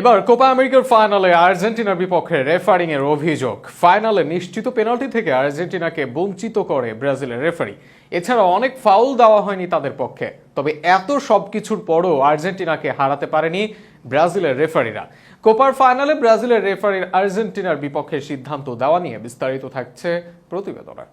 এবার কোপা আমেরিকার ফাইনালে আর্জেন্টিনার বিপক্ষে রেফারিং এর অভিযোগ। ফাইনালে নিশ্চিত পেনাল্টি থেকে আর্জেন্টিনাকে বঞ্চিত করে ব্রাজিলের রেফারি। এছাড়া অনেক ফাউল দেওয়া হয়নি তাদের পক্ষে। তবে এত সবকিছুর পরও আর্জেন্টিনাকে হারাতে পারেনি ব্রাজিলের রেফারিরা। কোপার ফাইনালে ব্রাজিলের রেফারির আর্জেন্টিনার বিপক্ষে সিদ্ধান্ত দেওয়া নিয়ে বিস্তারিত থাকছে প্রতিবেদনে।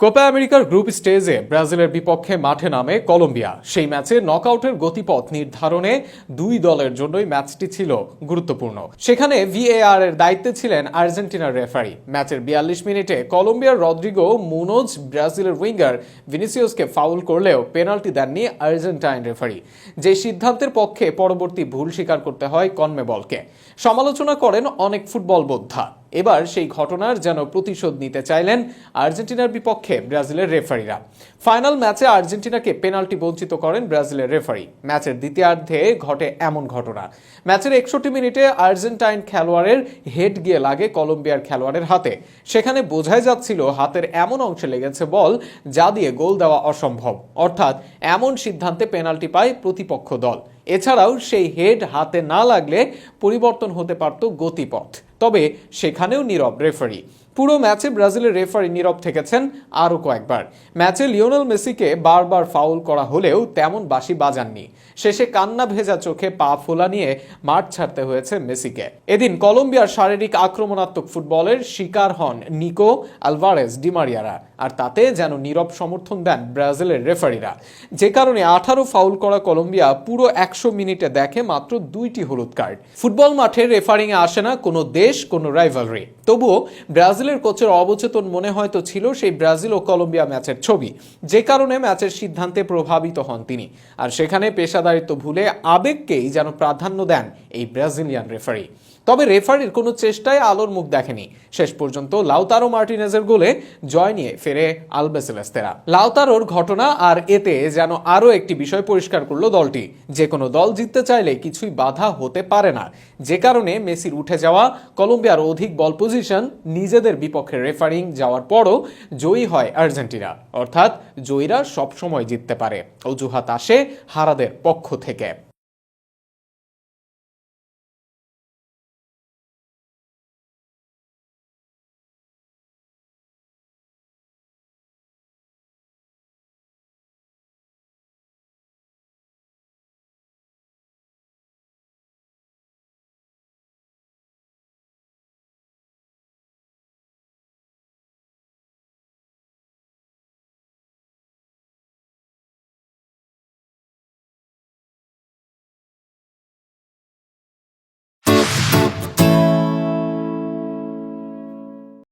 কোপা আমেরিকার গ্রুপ স্টেজে ব্রাজিলের বিপক্ষে মাঠে নামে কলম্বিয়া। সেই ম্যাচে নকআউটের গতিপথ নির্ধারণে দুই দলের জন্যই ম্যাচটি ছিল গুরুত্বপূর্ণ। সেখানে ভিএআর এর দায়িত্বে ছিলেন আর্জেন্টিনার রেফারি। ম্যাচের বিয়াল্লিশ মিনিটে কলম্বিয়ার রদ্রিগো মুনোজ, ব্রাজিলের উইঙ্গার ভিনিসিয়াসকে ফাউল করলেও পেনাল্টি দেননি আর্জেন্টাইন রেফারি। যে সিদ্ধান্তের পক্ষে পরবর্তী ভুল স্বীকার করতে হয় কনমেবলকে সমালোচনা করেন অনেক ফুটবল বোদ্ধা এবার সেই ঘটনার যেন প্রতিশোধ নিতে চাইলেন আর্জেন্টিনার বিপক্ষে ব্রাজিলের রেফারিরা। ফাইনাল ম্যাচে আর্জেন্টিনাকে পেনাল্টি বঞ্চিত করেন ব্রাজিলের রেফারি। ম্যাচের দ্বিতীয়ার্ধে ঘটে এমন ঘটনা। ম্যাচের একষট্টি মিনিটে আর্জেন্টাইন খেলোয়াড়ের হেড গিয়ে লাগে কলম্বিয়ার খেলোয়াড়ের হাতে। সেখানে বোঝাই যাচ্ছিল হাতের এমন অংশে লেগেছে বল যা দিয়ে গোল দেওয়া অসম্ভব। অর্থাৎ এমন সিদ্ধান্তে পেনাল্টি পায় প্রতিপক্ষ দল। এছাড়াও সেই হেড হাতে না লাগলে পরিবর্তন হতে পারত গতিপথ। তবে সেখানেও নীরব রেফারি। পুরো ম্যাচে ব্রাজিলের রেফারি নীরব থেকেছেন আরও কয়েকবার। ম্যাচে লিওনেল মেসিকে বারবার ফাউল করা হলেও তেমন বাসি বাজাননি। শেষে কান্না ভেজা চোখে পা ফোলা নিয়ে মাঠ ছাড়তে হয়েছে মেসিকে। এদিন কলম্বিয়ার শারীরিক আক্রমণাত্মক ফুটবলের শিকার হন নিকো আলভারেজ ডিমারিয়ারা আর তাতে যেন নীরব সমর্থন দেন ব্রাজিলের রেফারিরা। যে কারণে আঠারো ফাউল করা কলম্বিয়া পুরো একশো মিনিটে দেখে মাত্র দুইটি হলুদ কার্ড। ফুটবল মাঠে রেফারিংয়ে আসে না কোনো দেশ, কোনো রাইভালরি। তবুও ব্রাজিলের কোচের অবচেতন মনে হয়তো ছিল সেই ব্রাজিল ও কলম্বিয়া ম্যাচের ছবি। যে কারণে ম্যাচের সিদ্ধান্তে প্রভাবিত হন তিনি। আর সেখানে পেশাদারিত্ব ভুলে আবেগকেই যেন প্রাধান্য দেন এই ব্রাজিলিয়ান রেফারি। তবে রেফারির কোনো চেষ্টায় আলোর মুখ দেখেনি। শেষ পর্যন্ত লাউতারো মার্টিনেজের গোলে জয় নিয়ে ফেরে আলবেসেলেস্তেরা লাউতারোর ঘটনা আর এতে যেন আরও একটি বিষয় পরিষ্কার করল দলটি। যে কোনো দল জিততে চাইলে কিছুই বাধা হতে পারে না। যে কারণে মেসির উঠে যাওয়া কলম্বিয়ার অধিক বল পজিশন নিজেদের বিপক্ষে রেফারিং যাওয়ার পরও জয়ী হয় আর্জেন্টিনা। অর্থাৎ জয়ীরা সবসময় জিততে পারে। অজুহাত আসে হারাদের পক্ষ থেকে।